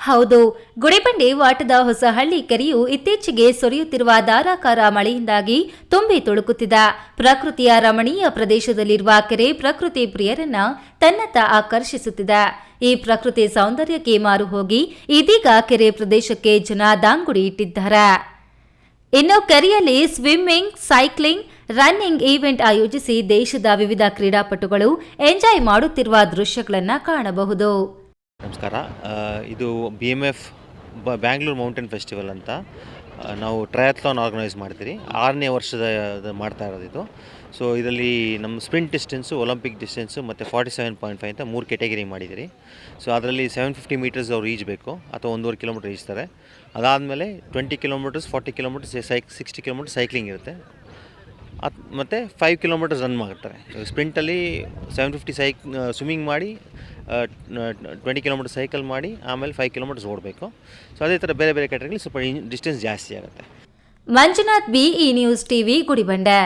ಹೌದು. ಗುಡಿಬಂಡೆ ವಾಟದ ಹೊಸಹಳ್ಳಿ ಕೆರೆಯು ಇತ್ತೀಚೆಗೆ ಸುರಿಯುತ್ತಿರುವ ಧಾರಾಕಾರ ಮಳೆಯಿಂದಾಗಿ ತುಂಬಿ ತುಳುಕುತ್ತಿದೆ. ಪ್ರಕೃತಿಯ ರಮಣೀಯ ಪ್ರದೇಶದಲ್ಲಿರುವ ಕೆರೆ ಪ್ರಕೃತಿ ಪ್ರಿಯರನ್ನ ತನ್ನತ್ತ ಆಕರ್ಷಿಸುತ್ತಿದೆ. ಈ ಪ್ರಕೃತಿ ಸೌಂದರ್ಯಕ್ಕೆ ಮಾರು ಹೋಗಿ ಇದೀಗ ಕೆರೆ ಪ್ರದೇಶಕ್ಕೆ ಜನ ದಾಂಗುಡಿ ಇಟ್ಟಿದ್ದಾರೆ. ಇನ್ನು ಕೆರೆಯಲ್ಲಿ ಸ್ವಿಮ್ಮಿಂಗ್ ಸೈಕ್ಲಿಂಗ್ ರನ್ನಿಂಗ್ ಈವೆಂಟ್ ಆಯೋಜಿಸಿ ದೇಶದ ವಿವಿಧ ಕ್ರೀಡಾಪಟುಗಳು ಎಂಜಾಯ್ ಮಾಡುತ್ತಿರುವ ದೃಶ್ಯಗಳನ್ನು ಕಾಣಬಹುದು. ನಮಸ್ಕಾರ. ಇದು ಬಿ ಎಂ ಎಫ್ ಬ ಬ್ಯಾಂಗ್ಳೂರು ಮೌಂಟೇನ್ ಫೆಸ್ಟಿವಲ್ ಅಂತ ನಾವು ಟ್ರಯಾಥ್ಲಾನ್ ಆರ್ಗನೈಸ್ ಮಾಡ್ತೀರಿ ಆರನೇ ವರ್ಷದ ಮಾಡ್ತಾ ಇರೋದು ಇದು. ಸೊ ಇದರಲ್ಲಿ ನಮ್ಮ ಸ್ಪ್ರಿಂಟ್ ಡಿಸ್ಟೆನ್ಸು ಒಲಿಂಪಿಕ್ ಡಿಸ್ಟೆನ್ಸು ಮತ್ತು ಫಾರ್ಟಿ ಸೆವೆನ್ ಪಾಯಿಂಟ್ ಫೈವ್ ಅಂತ ಮೂರು ಕೆಟಗರಿ ಮಾಡಿದ್ದೀರಿ. ಸೊ ಅದರಲ್ಲಿ ಸೆವೆನ್ ಫಿಫ್ಟಿ ಮೀಟರ್ಸ್ ಅವ್ರು ಈಜಬೇಕು ಅಥವಾ ಒಂದೂವರೆ ಕಿಲೋಮೀಟರ್ ಈಜ್ತಾರೆ ಅದಾದಮೇಲೆ ಟ್ವೆಂಟಿ ಕಿಲೋಮೀಟರ್ಸ್ ಫಾರ್ಟಿ ಕಿಲೋಮೀಟರ್ಸ್ ಸೈಕ್ ಸಿಕ್ಸ್ಟಿ ಕಿಲೋಮೀಟರ್ ಸೈಕ್ಲಿಂಗ್ ಇರುತ್ತೆ. ಅತ್, ಮತ್ತು ಫೈವ್ ಕಿಲೋಮೀಟರ್ಸ್ ರನ್ ಮಾಡ್ತಾರೆ. ಸ್ಪ್ರಿಂಟಲ್ಲಿ ಸೆವೆನ್ ಫಿಫ್ಟಿ ಸೈಕ್ ಸ್ವಿಮ್ಮಿಂಗ್ ಮಾಡಿ ಟ್ವೆಂಟಿ ಕಿಲೋಮೀಟರ್ ಸೈಕಲ್ ಮಾಡಿ, ಆಮೇಲೆ ಫೈವ್ ಕಿಲೋಮೀಟರ್ಸ್ ಓಡಬೇಕು. ಸೊ ಅದೇ ಥರ ಬೇರೆ ಬೇರೆ ಕ್ಯಾಟಗರಿ ಸ್ವಲ್ಪ ಡಿಸ್ಟೆನ್ಸ್ ಜಾಸ್ತಿ ಆಗುತ್ತೆ. Manjunath B E news TV Gudibande.